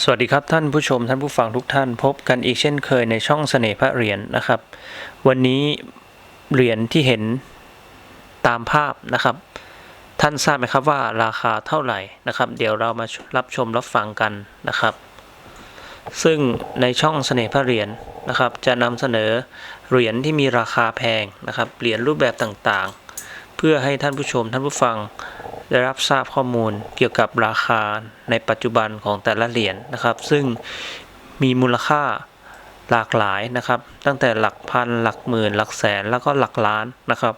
สวัสดีครับท่านผู้ชมท่านผู้ฟังทุกท่านพบกันอีกเช่นเคยในช่องเสน่ห์พระเหรียญนะครับ วันนี้เหรียญที่เห็นตามภาพนะครับ ท่านทราบไหมครับว่าราคาเท่าไหร่นะครับ เดี๋ยวเรามารับชมรับฟังกันนะครับ ซึ่งในช่องเสน่ห์พระเหรียญนะครับ จะนำเสนอเหรียญที่มีราคาแพงนะครับเหรียญรูปแบบต่างๆ เพื่อให้ท่านผู้ชมท่านผู้ฟัง ได้รับทราบข้อมูลเกี่ยวกับราคาในปัจจุบันของแต่ละเหรียญนะครับ ซึ่งมีมูลค่าหลากหลายนะครับ ตั้งแต่หลักพันหลักหมื่น หลักแสนแล้วก็หลักล้านนะครับ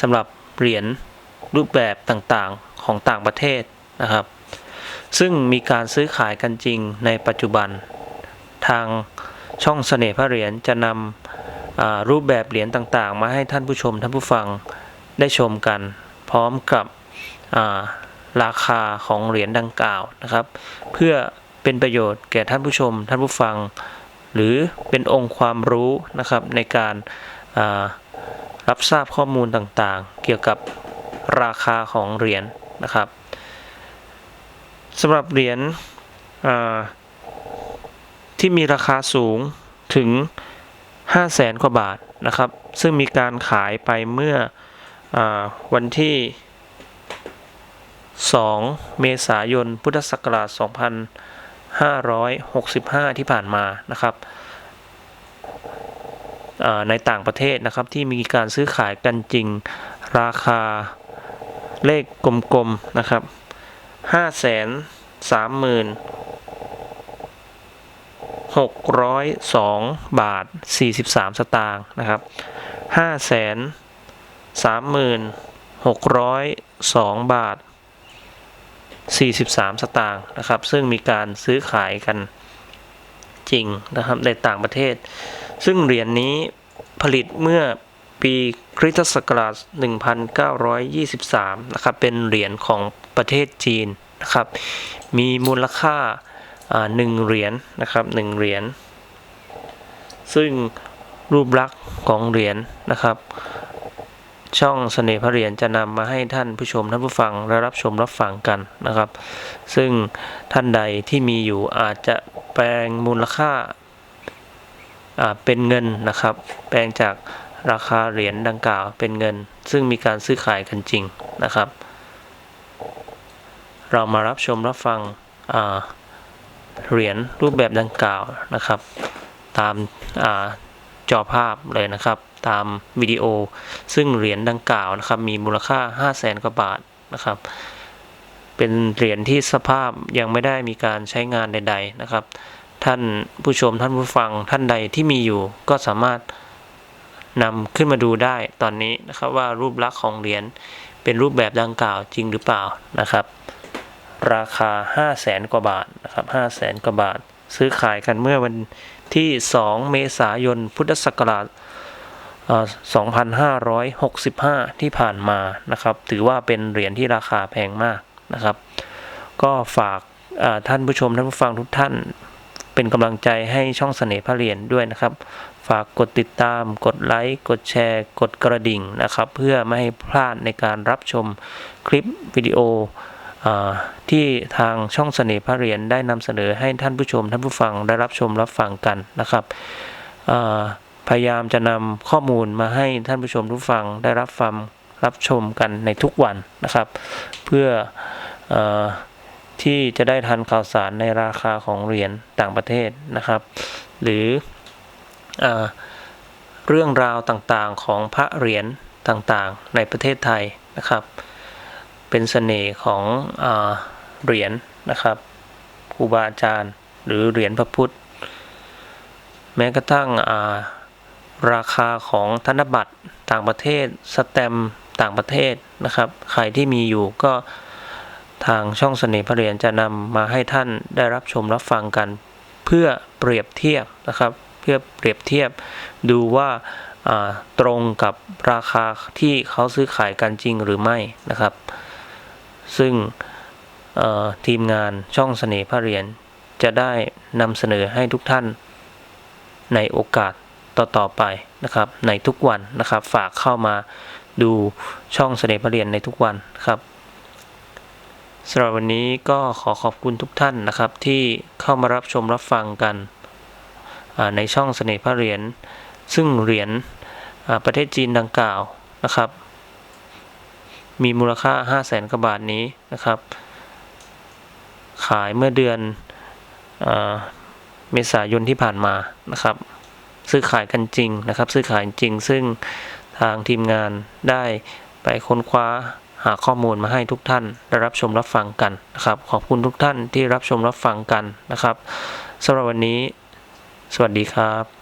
สำหรับเหรียญรูปแบบต่างๆของต่างประเทศนะครับ ซึ่งมีการซื้อขายกันจริงในปัจจุบัน ทางช่องเสน่ห์พระเหรียญจะนำรูปแบบเหรียญต่างๆ มาให้ท่านผู้ชมท่านผู้ฟังได้ชมกัน พร้อมกับ ราคาของเหรียญดังกล่าวนะครับ เพื่อเป็นประโยชน์แก่ท่านผู้ชม ท่านผู้ฟัง หรือเป็นองค์ความรู้นะครับในการารับทราบข้อมูลต่างๆ เกี่ยวกับราคาของเหรียญนะครับสำหรับเหรียญที่มีราคาสูงถึง 5 0 0แสนกว่าบาทนะครับ ซึ่งมีการขายไปเมื่ออวันที่ 2 เมษายน พุทธศักราช 2565 ที่ผ่านมานะครับในต่างประเทศนะครับที่มีการซื้อขายกันจริงราคาเลขกลมๆนะครับ 5 3 0 0 0 602 บาท 43 สตางค์นะครับ 5 3 602 บาท 43 สตางค์นะครับ ซึ่งมีการซื้อขายกันจริงนะครับในต่างประเทศ ซึ่งเหรียญนนี้ผลิตเมื่อปีคริสตศักราช 1923 นะครับ เป็นเหรียญของประเทศจีนนะครับ มีมูลค่าาหนึ่งเหรียญนะครับหนึ่งเหรียญ ซึ่งรูปลักษณ์ของเหรียญนะครับ ช่องเสน่ห์พระเหรียญจะนำมาให้ท่านผู้ชมท่านผู้ฟังและรับชมรับฟังกันนะครับ ซึ่งท่านใดที่มีอยู่อาจจะแปลงมูลค่าเป็นเงินนะครับ แปลงจากราคาเหรียญดังกล่าวเป็นเงิน ซึ่งมีการซื้อขายกันจริงนะครับ เรามารับชมรับฟังเหรียญรูปแบบดังกล่าวนะครับ ตามา จอภาพเลยนะครับ ตามวิดีโอ ซึ่งเหรียญดังกล่าวนะครับ มีมูลค่า 5 0 0แสนกว่าบาทนะครับ เป็นเหรียญที่สภาพยังไม่ได้มีการใช้งานใด ๆนะครับ ท่านผู้ชมท่านผู้ฟังท่านใดที่มีอยู่ก็สามารถนำขึ้นมาดูได้ตอนนี้นะครับว่ารูปลักษณ์ของเหรียญเป็นรูปแบบดังกล่าวจริงหรือเปล่านะครับ ราคา 5 0 0แสนกว่าบาทนะครับ5 0 0แสนกว่าบาท ซื้อขายกันเมื่อวัน ที่ 2 เมษายน พุทธศักราช2565 ที่ผ่านมานะครับ ถือว่าเป็นเหรียญที่ราคาแพงมากนะครับ ก็ฝากท่านผู้ชมท่านผู้ฟังทุกท่านเป็นกำลังใจให้ช่องเสน่ห์พระเหรียญด้วยนะครับ ฝากกดติดตาม กดไลค์ กดแชร์ กดกระดิ่งนะครับ เพื่อไม่ให้พลาดในการรับชมคลิปวิดีโอ ที่ทางช่องเสน่ห์พระเหรียญได้นำเสนอให้ท่านผู้ชม ท่านผู้ฟังได้รับชมรับฟังกันนะครับพยายามจะนำข้อมูลมาให้ท่านผู้ชมทุกฟังได้รับฟังรับชมกันในทุกวันนะครับ เพื่ออที่จะได้ทันข่าวสารในราคาของเหรียญต่างประเทศนะครับ หรืออเรื่องราวต่างๆของพระเหรียญต่างๆ ในประเทศไทยนะครับ เป็นเสน่ห์ของอเหรียญนะครับครูบาอาจารย์ หรือเหรียญพระพุทธ แม้กระทั่งาราคาของธนบัตรต่างประเทศสแตมต่างประเทศนะครับใครที่มีอยู่ก็ทางช่องเสน่ห์พระเหรียญจะนำมาให้ท่านได้รับชมรับฟังกัน เพื่อเปรียบเทียบนะครับ เพื่อเปรียบเทียบดูว่าตรงกับราคาที่เขาซื้อขายกันจริงหรือไม่นะครับ ซึ่งทีมงานช่องเสน่ห์พระเหรียญจะได้นำเสนอให้ทุกท่านในโอกาสต่อๆไปนะครับ ในทุกวันนะครับ ฝากเข้ามาดูช่องเสน่ห์พระเหรียญในทุกวันครับสำหรับวันนี้ก็ขอขอบคุณทุกท่านนะครับ ที่เข้ามารับชมรับฟังกันในช่องเสน่ห์พระเหรียญซึ่งเหรียญประเทศจีนดังกล่าวนะครับ มีมูลค่า 5 0 0แสนกว่าบาทนี้นะครับ ขายเมื่อเดือนเมษายนที่ผ่านมานะครับ ซื้อขายกันจริงนะครับ ซื้อขายจริง ซึ่งทางทีมงานได้ไปค้นคว้าหาข้อมูลมาให้ทุกท่านได้รับชมรับฟังกันนะครับ ขอบคุณทุกท่านที่รับชมรับฟังกันนะครับสำหรับวันนี้ สวัสดีครับ